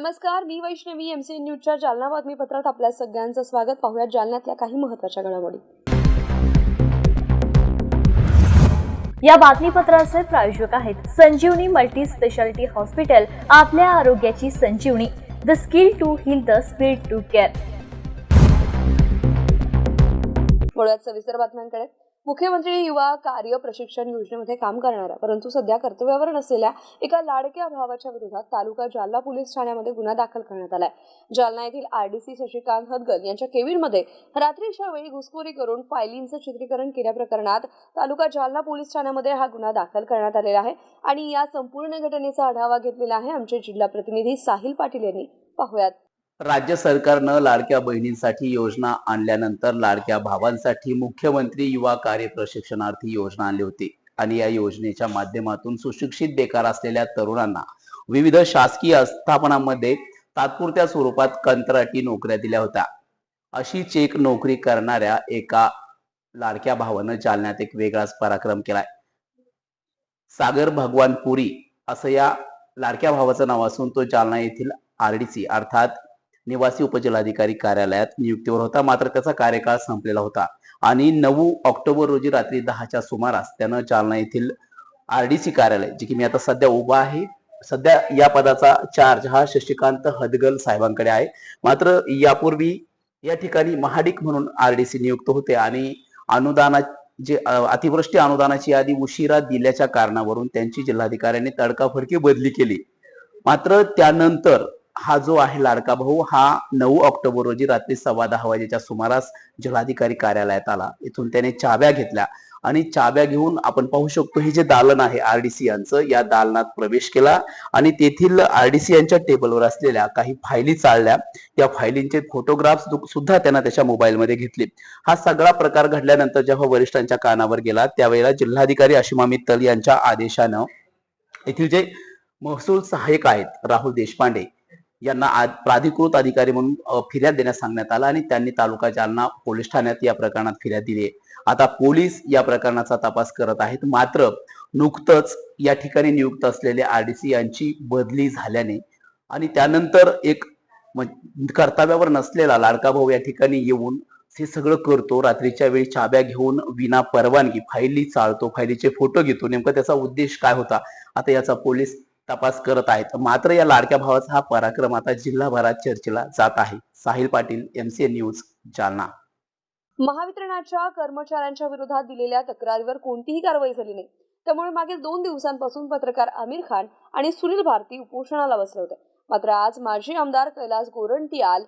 नमस्कार मी Vaishnavi M C न्यूजच्या जालना बातमीपत्रात आपल्या सगळ्यांचं स्वागत. पाहूया जालन्यातल्या काही महत्त्वाच्या घडामोडी. या बातमीपत्राचे प्रायोजक आहेत संजीवनी मल्टी स्पेशालिटी हॉस्पिटल आपल्या आरोग्याची Sanjeevani. The skill to heal the speed to care सविस्तर बातम्यांकडे. मुख्यमंत्री युवा कार्य प्रशिक्षण योजनेमध्ये काम करणाऱ्या परंतु सध्या कर्तव्यावर नसलेल्या एका लाडक्या भावाच्या विरोधात तालुका जालना पोलीस ठाण्यामध्ये गुन्हा दाखल करण्यात आलाय. जालना येथील आरडीसी शशिकांत हदगल यांच्या केबिनमध्ये रात्रीच्या वेळी घुसखोरी करून फायलींचं चित्रीकरण केल्याप्रकरणात तालुका जालना पोलीस ठाण्यामध्ये हा गुन्हा दाखल करण्यात आलेला आहे आणि या संपूर्ण घटनेचा आढावा घेतलेला आहे आमचे जिल्हा प्रतिनिधी साहिल पाटील यांनी. पाहुयात. राज्य सरकारनं लाडक्या बहिणींसाठी योजना आणल्यानंतर लाडक्या भावांसाठी मुख्यमंत्री युवा कार्य प्रशिक्षणार्थी योजना आणली होती. आणि या योजनेच्या माध्यमातून सुशिक्षित बेकार असलेल्या तरुणांना विविध शासकीय आस्थापनांमध्ये तात्पुरत्या स्वरूपात कंत्राटी नोकऱ्या दिल्या होत्या. अशी चेक नोकरी करणाऱ्या एका लाडक्या भावानं जालन्यात एक वेगळाच पराक्रम केलाय. सागर भगवान पुरी असं या लाडक्या भावाचं नाव असून तो जालना येथील आरडीसी अर्थात निवासी उपजिल्हाधिकारी कार्यालयात नियुक्तीवर होता. मात्र त्याचा कार्यकाळ संपलेला होता. आणि नऊ ऑक्टोबर रोजी रात्री दहाच्या सुमारास त्यानं जालना येथील आरडीसी कार्यालय जे की मी आता सध्या उभा आहे सध्या या पदाचा चार्ज हा शशिकांत हदगल साहेबांकडे आहे. मात्र यापूर्वी या ठिकाणी महाडिक म्हणून आरडीसी नियुक्त होते आणि अनुदाना जे अतिवृष्टी अनुदानाची यादी उशिरा दिल्याच्या कारणावरून त्यांची जिल्हाधिकाऱ्यांनी तडकाफडकी बदली केली. मात्र त्यानंतर हा जो आहे लाडका भाऊ हा नऊ ऑक्टोबर रोजी रात्री सव्वा दहा वाजेच्या सुमारास जिल्हाधिकारी कार्यालयात आला. इथून त्याने चाव्या घेतल्या आणि चाव्या घेऊन आपण पाहू शकतो हे जे दालन आहे आरडीसी यांचं या दालनात प्रवेश केला आणि तेथील आरडीसी यांच्या टेबलवर असलेल्या काही फायली चालल्या. त्या फायलींचे फोटोग्राफ्स सुद्धा त्यांना त्याच्या मोबाईलमध्ये घेतले. हा सगळा प्रकार घडल्यानंतर जेव्हा वरिष्ठांच्या कानावर गेला त्यावेळेला जिल्हाधिकारी अशिमा मित्तल यांच्या आदेशानं येथील जे महसूल सहाय्यक आहेत राहुल देशपांडे यांना प्राधिकृत अधिकारी म्हणून फिर्याद देण्यास सांगण्यात आला आणि त्यांनी तालुका जालना पोलीस ठाण्यात या प्रकरणात फिर्याद दिली आता पोलीस या प्रकरणाचा तपास करत आहेत. मात्र नुकतंच या ठिकाणी नियुक्त असलेले आरडीसी यांची बदली झाल्याने आणि त्यानंतर एक कर्तव्यावर नसलेला लाडका भाऊ या ठिकाणी येऊन हे सगळं करतो. रात्रीच्या वेळी चाब्या घेऊन विना परवानगी फायली चालतो फायलीचे फोटो घेतो. नेमका त्याचा उद्देश काय होता? आता याचा पोलीस तपास करत आहेत मात्र या लाडक्या भावाचा हा पराक्रम आता जिल्हाभरात चर्चेला जात आहे. Sahil Patil MCA news Jalna. महावितरणाच्या कर्मचाऱ्यांच्या विरोधात दिलेल्या तक्रारीवर कोणतीही कारवाई झाली नाही. त्यामुळे मागील दोन दिवसांपासून पत्रकार आमिर खान आणि सुनील भारती उपोषणाला बसले होते. मात्र आज माजी आमदार कैलास गोरंटियाल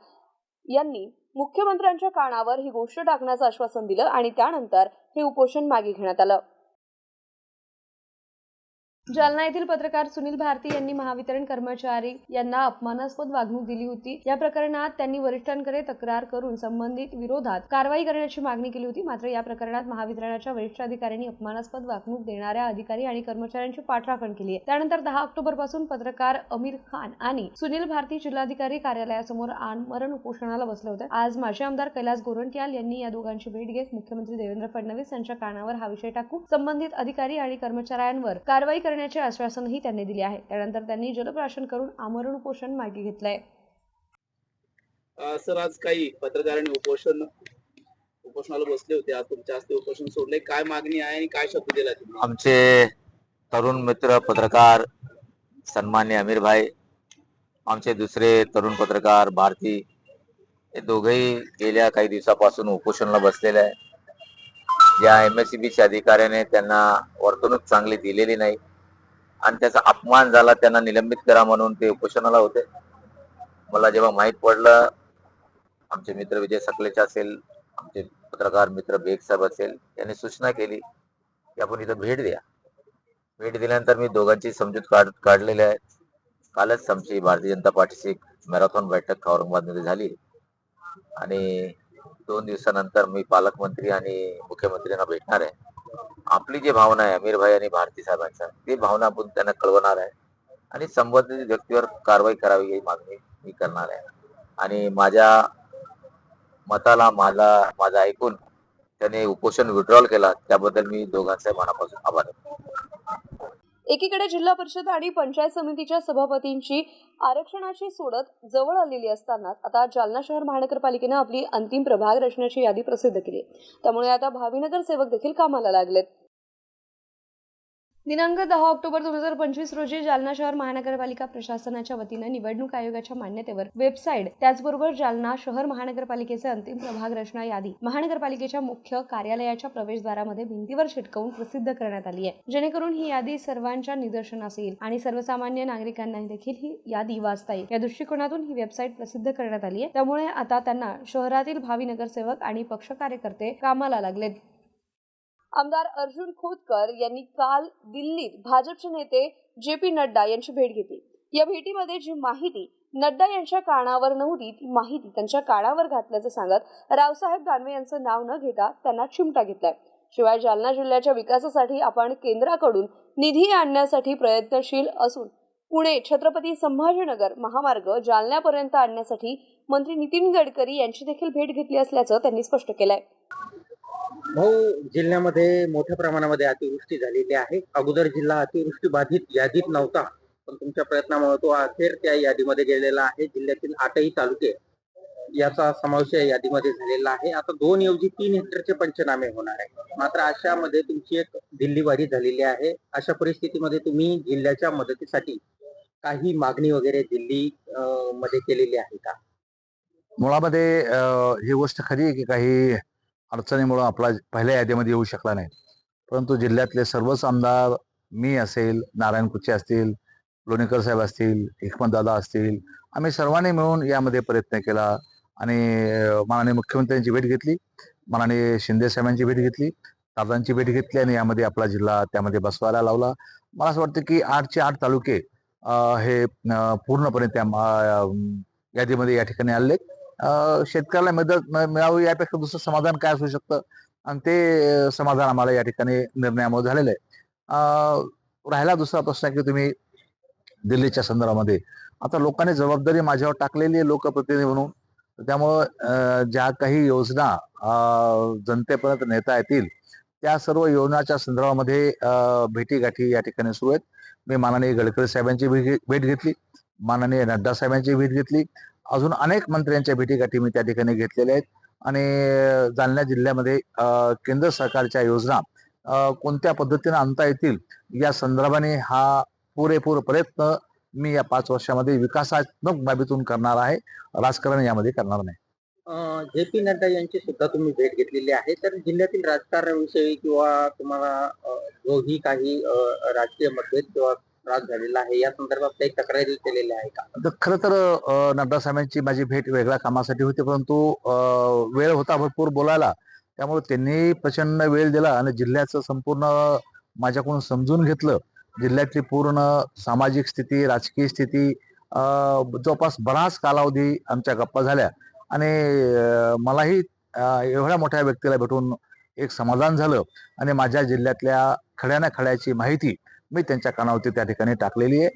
यांनी मुख्यमंत्र्यांच्या कानावर ही गोष्ट टाकण्याचं आश्वासन दिलं आणि त्यानंतर हे उपोषण मागे घेण्यात आलं. जालना येथील पत्रकार सुनील भारती यांनी महावितरण कर्मचारी यांना अपमानास्पद वागणूक दिली होती. या प्रकरणात त्यांनी वरिष्ठांकडे तक्रार करून संबंधित विरोधात कारवाई करण्याची मागणी केली होती. मात्र या प्रकरणात महावितरणाच्या वरिष्ठ अधिकाऱ्यांनी अपमानास्पद वागणूक देणाऱ्या अधिकारी आणि कर्मचाऱ्यांची पाठराखण केली आहे. त्यानंतर दहा ऑक्टोबरपासून पत्रकार अमीर खान आणि सुनील भारती जिल्हाधिकारी कार्यालयासमोर आमरण उपोषणाला बसले होते. आज माजी आमदार कैलास गोरंट्याल यांनी या दोघांची भेट घेत मुख्यमंत्री देवेंद्र फडणवीस यांच्या कानावर हा विषय टाकून संबंधित अधिकारी आणि कर्मचाऱ्यांवर कारवाई करण्याचे आश्वासनही त्यांनी दिले आहे. त्यानंतर त्यांनी जलप्राशन करून आमरण उपोषण मागे घेतलंय. सर आज काही पत्रकारांनी उपोषण उपोषणाला बसले होते. आज तुमच्या हस्ते उपोषण सोडले. काय मागणी आहे आणि काय शब्द दिला तुम्ही? आमचे तरुण मित्र पत्रकार सन्मान्य अमीर भाई आमचे दुसरे तरुण पत्रकार भारती हे दोघेही गेल्या काही दिवसापासून उपोषणाला बसलेले आहे. या एम एस सी बीच्या अधिकाऱ्याने त्यांना वर्तणूक चांगली दिलेली नाही. आणि त्याचा अपमान झाला त्यांना निलंबित करा म्हणून ते उपोषणाला होते. मला जेव्हा माहीत पडलं आमचे मित्र विजय सकलेचे असेल आमचे पत्रकार मित्र बेग साहेब असेल यांनी सूचना केली की आपण इथं भेट द्या. भेट दिल्यानंतर मी दोघांची समजूत काढ काढलेली आहे. कालच आमची भारतीय जनता पार्टीची मॅरेथॉन बैठक औरंगाबादमध्ये झाली. आणि दोन दिवसानंतर मी पालकमंत्री आणि मुख्यमंत्र्यांना भेटणार आहे. आपली जी भावना आहे अमीर भाई आणि भारती साहेबांचा ती भावना आपण त्यांना कळवणार आहे. आणि संबंधित व्यक्तीवर कारवाई करावी ही मागणी मी करणार आहे. आणि माझ्या मताला माझा माझा ऐकून त्याने उपोषण विड्रॉल केला त्याबद्दल मी दोघांचे मनापासून आभार आहे. एकीकडे जिल्हा परिषद आणि पंचायत समितीच्या सभापतींची आरक्षणाची सोडत जवळ आलेली असतानाच आता जालना शहर महानगरपालिकेनं आपली अंतिम प्रभाग रचण्याची यादी प्रसिद्ध केली आहे. त्यामुळे आता भावीनगर सेवक देखील कामाला लागलेत दिनांक दहा ऑक्टोबर दोन हजार पंचवीस रोजी जालना शहर महानगरपालिका प्रशासनाच्या वतीनं निवडणूक आयोगाच्या मान्यतेवर वेबसाईट त्याचबरोबर जालना शहर महानगरपालिकेचे अंतिम प्रभाग रचना यादी महानगरपालिकेच्या मुख्य कार्यालयाच्या प्रवेशद्वारामध्ये भिंतीवर शिटकवून प्रसिद्ध करण्यात आली आहे. जेणेकरून ही यादी सर्वांच्या निदर्शनास येईल आणि सर्वसामान्य नागरिकांना देखील ही यादी वाचता येईल. या दृष्टिकोनातून ही वेबसाईट प्रसिद्ध करण्यात आली आहे. त्यामुळे आता त्यांना शहरातील भावी नगरसेवक आणि पक्ष कार्यकर्ते कामाला लागलेत. आमदार अर्जुन खोतकर यांनी काल दिल्लीत भाजपचे नेते जे पी नड्डा यांची भेट घेतली. या भेटीमध्ये जी माहिती नड्डा यांच्या कानावर नव्हती ती माहिती त्यांच्या कानावर घातल्याचं सांगत रावसाहेब दानवे यांचं नाव न घेता त्यांना चिमटा घेतलाय. शिवाय जालना जिल्ह्याच्या विकासासाठी आपण केंद्राकडून निधी आणण्यासाठी प्रयत्नशील असून पुणे छत्रपती संभाजीनगर महामार्ग जालन्यापर्यंत आणण्यासाठी मंत्री नितीन गडकरी यांची देखील भेट घेतली असल्याचं त्यांनी स्पष्ट केलंय. भाऊ जिल्ह्यामध्ये मोठ्या प्रमाणामध्ये अतिवृष्टी झालेली आहे. अगोदर जिल्हा अतिवृष्टी बाधित यादीत नव्हता पण तुमच्या प्रयत्नामुळे तो अखेर त्या यादीमध्ये गेलेला आहे. जिल्ह्यातील आठही तालुके याचा समावेश या यादीमध्ये झालेला आहे. आता दोन ऐवजी तीन हेक्टरचे पंचनामे होणार आहे मात्र अशामध्ये तुमची एक दिल्लीवारी झालेली आहे. अशा परिस्थितीमध्ये तुम्ही जिल्ह्याच्या मदतीसाठी काही मागणी वगैरे दिल्ली मध्ये केलेली आहे का? मुळामध्ये ही गोष्ट खरी आहे की काही अडचणीमुळं आपला पहिल्या यादीमध्ये येऊ शकला नाही. परंतु जिल्ह्यातले सर्वच आमदार मी असेल नारायण कुचे असतील लोणीकर साहेब असतील दादा असतील आम्ही सर्वांनी मिळून यामध्ये प्रयत्न केला आणि माननीय मुख्यमंत्र्यांची भेट घेतली माननीय शिंदे साहेबांची भेट घेतली दादांची भेट घेतली आणि यामध्ये आपला जिल्हा त्यामध्ये बसवायला लावला. मला असं वाटतं की आठचे आठ तालुके हे पूर्णपणे त्या यादीमध्ये या ठिकाणी आले शेतकऱ्याला मदत म- मिळावी यापेक्षा दुसरं समाधान काय असू शकतं? आणि ते समाधान आम्हाला या ठिकाणी निर्णयामुळे झालेलं आहे. राहिला दुसरा प्रश्न आहे की तुम्ही दिल्लीच्या संदर्भामध्ये. आता लोकांनी जबाबदारी माझ्यावर टाकलेली आहे लोकप्रतिनिधी म्हणून. त्यामुळं ज्या काही योजना जनतेपर्यंत नेता येतील त्या सर्व योजनाच्या संदर्भामध्ये भेटीगाठी या ठिकाणी सुरू आहेत. मी माननीय गडकरी साहेबांची भेट भेट घेतली. माननीय नड्डा साहेबांची भेट घेतली. अजून अनेक मंत्र्यांच्या भेटीगाठी मी त्या ठिकाणी घेतलेल्या आहेत. आणि जालना जिल्ह्यामध्ये केंद्र सरकारच्या योजना कोणत्या पद्धतीने आणता येतील या संदर्भाने हा पुरेपूर प्रयत्न मी या पाच वर्षामध्ये विकासात्मक बाबीतून करणार आहे. राजकारण यामध्ये करणार नाही. जे पी नड्डा यांची सुद्धा तुम्ही भेट घेतलेली आहे. तर जिल्ह्यातील राजकारणाविषयी किंवा तुम्हाला दोघी काही राजकीय मतभेद किंवा त्रास झालेला आहे. या संदर्भात काही तक्रारी केलेल्या आहे का? तर खरं तर नड्डा साहेबांची माझी भेट वेगळ्या कामासाठी होती परंतु वेळ होता भरपूर बोलायला. त्यामुळे त्यांनी प्रचंड वेळ दिला आणि जिल्ह्याचं संपूर्ण माझ्याकडून समजून घेतलं. जिल्ह्यातली पूर्ण सामाजिक स्थिती राजकीय स्थिती जवळपास बराच कालावधी आमच्या गप्पा झाल्या. आणि मलाही एवढ्या मोठ्या व्यक्तीला भेटून एक समाधान झालं. आणि माझ्या जिल्ह्यातल्या खड्याना खड्याची माहिती मी त्यांच्या कानावरती त्या ठिकाणी टाकलेली आहे.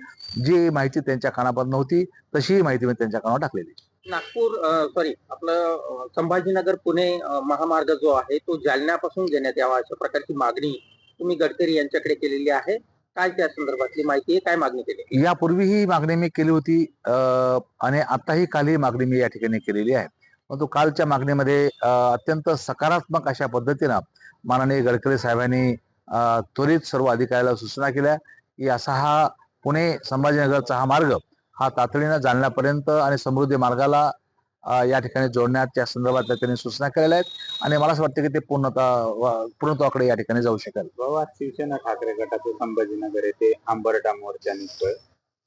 जी माहिती त्यांच्या कानावर नव्हती तशी माहिती मी त्यांच्या कानावर टाकलेली आहे. नागपूर सॉरी आपलं संभाजीनगर पुणे महामार्ग जो आहे तो जालन्यापासून घेण्यात यावा अशा प्रकारची मागणी तुम्ही गडकरी यांच्याकडे केलेली आहे. काय त्या संदर्भातली माहिती आहे? काय मागणी केली? यापूर्वी ही मागणी मी केली होती आणि आताही काल ही मागणी मी या ठिकाणी केलेली आहे. परंतु कालच्या मागणीमध्ये अत्यंत सकारात्मक अशा पद्धतीनं माननीय गडकरी साहेबांनी त्वरित सर्व अधिकाऱ्याला सूचना केल्या की असा हा पुणे संभाजीनगरचा हा मार्ग हा तातडीनं जालन्यापर्यंत आणि समृद्धी मार्गाला या ठिकाणी जोडण्याच्या संदर्भात त्यांनी सूचना केलेल्या आहेत. आणि मला असं वाटतं की ते पूर्णतः पूर्णत्वाकडे या ठिकाणी जाऊ शकेल. बाबा शिवसेना ठाकरे गटाचं संभाजीनगर येथे आंबरडा मोर्चा निघतोय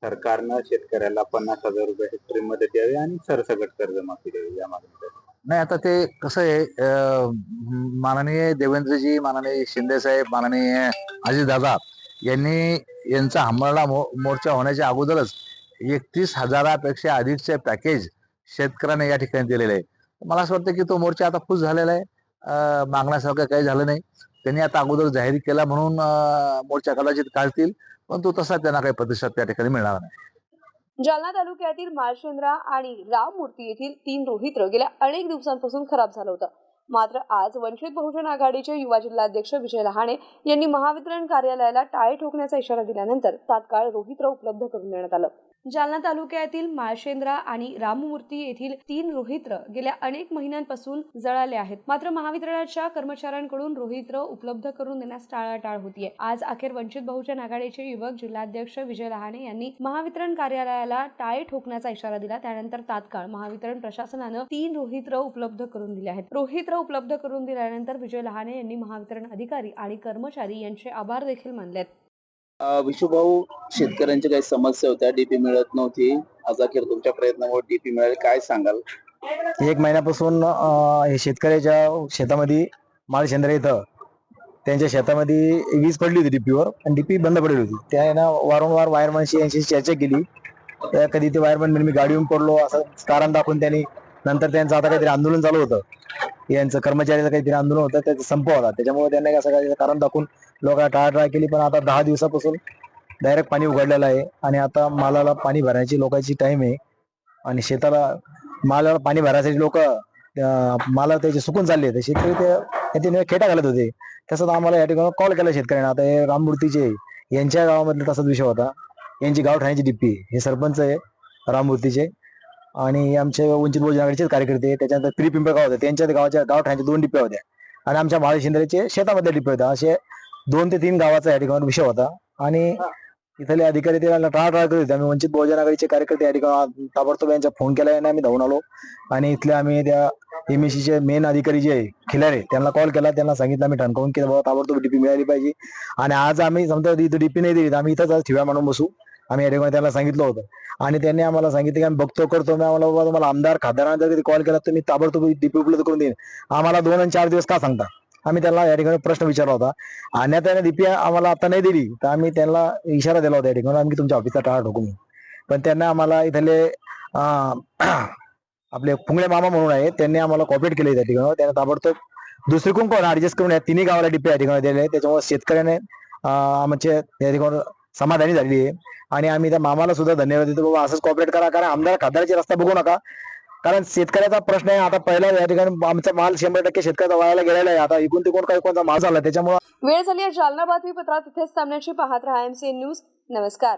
सरकारनं शेतकऱ्याला पन्नास हजार रुपये हेक्टरी मध्ये द्यावी आणि सरसकट कर्जमाफी द्यावी या मागणीसाठी नाही आता ते कसं आहे माननीय देवेंद्रजी माननीय शिंदे साहेब माननीय अजितदादा यांनी यांचा हंबरडा मो मोर्चा होण्याच्या अगोदरच एकतीस हजारापेक्षा अधिकचे पॅकेज शेतकऱ्यांना या ठिकाणी दिलेले आहे. मला असं वाटतं की तो मोर्चा आता खुश झालेला आहे. मागण्यासारखं काही झालं नाही. त्यांनी आता अगोदर जाहीर केला म्हणून मोर्चा कदाचित काढतील परंतु तसा त्यांना काही प्रतिसाद त्या ठिकाणी मिळणार नाही. जालना तालुक्यातील माळशेंद्रा आणि राममूर्ती येथील तीन रोहित्र गेल्या अनेक दिवसांपासून खराब झालं होतं. मात्र आज वंचित बहुजन आघाडीचे युवा जिल्हाध्यक्ष विजय लहाणे यांनी महावितरण कार्यालयाला टाळे ठोकण्याचा इशारा दिल्यानंतर तात्काळ रोहित्र उपलब्ध करून देण्यात आलं. जालना तालुक्यातील माळशेंद्रा आणि राममूर्ती येथील तीन रोहित्र गेल्या अनेक महिन्यांपासून जळाले आहेत. मात्र महावितरणाच्या कर्मचाऱ्यांकडून रोहित्र उपलब्ध करून देण्यास टाळाटाळ होतीये. आज अखेर वंचित बहुजन आघाडीचे युवक जिल्हाध्यक्ष विजय लहाणे यांनी महावितरण कार्यालयाला टाळे ठोकण्याचा इशारा दिला. त्यानंतर तात्काळ महावितरण प्रशासनानं तीन रोहित्र उपलब्ध करून दिले आहेत. रोहित्र उपलब्ध करून दिल्यानंतर विजय लहाणे यांनी महावितरण अधिकारी आणि कर्मचारी यांचे आभार देखील मानले आहेत विशुभाऊ शेतकऱ्यांच्या काही समस्या होत्या डीपी मिळत नव्हती. आज अखेर तुमच्या प्रयत्नामुळे डीपी मिळेल काय सांगाल? एक महिन्यापासून अं, हे शेतकऱ्याच्या शेतामध्ये माळशेंद्रा इथं. त्यांच्या शेतामध्ये वीज पडली होती डीपीवर आणि डीपी बंद पडली होती. त्यानं वारंवार वायरमॅनशी यांची चर्चा केली. त्या कधी ते वायरमॅन मी गाडी येऊन पडलो असं कारण दाखवून त्यांनी नंतर त्यांचं आता काहीतरी आंदोलन चालू होतं. यांचं कर्मचाऱ्याचं काहीतरी आंदोलन होतं त्याचा संप होता. त्याच्यामुळे त्यांनी असं काही कारण दाखवून लोकांना टाळाटाळ केली. पण आता दहा दिवसापासून डायरेक्ट पाणी उघडलेलं आहे आणि आता मालाला पाणी भरायची लोकांची टाइम आहे. आणि शेताला मालाला पाणी भरायसाठी लोक माला त्याचे सुकून चालले होते शेतकरी ते त्याने खेटा घालत होते. तसंच आम्हाला या ठिकाणी कॉल केला शेतकऱ्यांना. आता हे राममूर्तीचे यांच्या गावामधला तसाच विषय होता. यांची गाव ठाण्याची डिप्पी हे सरपंच आहे राममूर्तीचे. आणि आमचे वंचित बहुजन आघाडीचेच कार्यकर्ते. त्याच्यानंतर पिरी पिंपळगाव होते. त्यांच्या गावाच्या गाव ठाण्याच्या दोन डिप्प्या होत्या. आणि आमच्या माळे शिंद्रेचे शेतामधल्या डिप्प्या होत्या. असे दोन ते तीन गावाचा या ठिकाणी विषय होता. आणि इथले अधिकारी ते टाळाटाळ करत होते. आम्ही वंचित बहुजन आघाडीचे कार्यकर्ते या ठिकाणी ताबडतोब यांचा फोन केला आणि आम्ही धावून आलो. आणि इथले आम्ही त्या एमएससी चे मेन अधिकारी जे आहे खिलारे त्यांना कॉल केला. त्यांना सांगितलं आम्ही ठणकावून की बाबा. ताबडतोब डीपी मिळाली पाहिजे. आणि आज आम्ही समजा इथं डीपी नाही दिली तर आम्ही इथंच आज ठिव्या मानून बसू. आम्ही या ठिकाणी त्यांना सांगितलं होतं. आणि त्यांनी आम्हाला सांगितलं की आम्ही बघतो करतो. मी आम्हाला बाबा तुम्हाला आमदार खासदारांना जर कॉल केला तर मी ताबडतोब डीपी उपलब्ध करून देईन. आम्हाला दोन आणि चार दिवस का सांगता? आम्ही त्यांना या ठिकाणी प्रश्न विचारला होता. आणि त्याने डीपी आम्हाला आता नाही दिली. तर आम्ही त्यांना इशारा दिला होता या ठिकाणी. आम्ही तुमच्या ऑफिसला टाळा ठोकू पण त्यांना आम्हाला इथले आपले पुंगळे मामा म्हणून आहे त्यांनी आम्हाला कॉपरेट केले त्या ठिकाणी. त्यांना ताबडतोब दुसरी कोण कोण ऍडजस्ट करून या तिन्ही गावाला डीपी या ठिकाणी दिले त्याच्यामुळे शेतकऱ्याने आमचे या ठिकाणी समाधानी झालेली आहे. आणि आम्ही त्या मामाला सुद्धा धन्यवाद देतो. बाबा असंच कॉपरेट करा. कारण आमदार खासदाराचे रस्ता बघू नका. कारण शेतकऱ्याचा प्रश्न आहे. आता पहिला या ठिकाणी आमचा माल शंभर टक्के शेतकऱ्याचा व्हायला गेलेला आहे. आता इकून तिकून काही कोणता माल झाला त्याच्यामुळे वेळ झाली जालना बातमीपत्रात इथेच सामन्याची पाहत राहा एम सी न्यूज नमस्कार.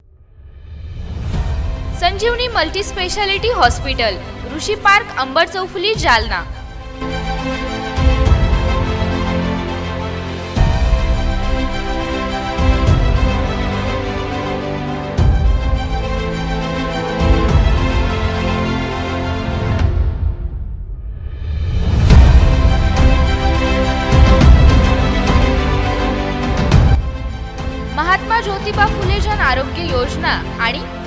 Sanjeevani multi speciality hospital Rishi park Ambar चौफुली Jalna. Mahatma Jyotiba Phule Jan Arogya Yojana आणि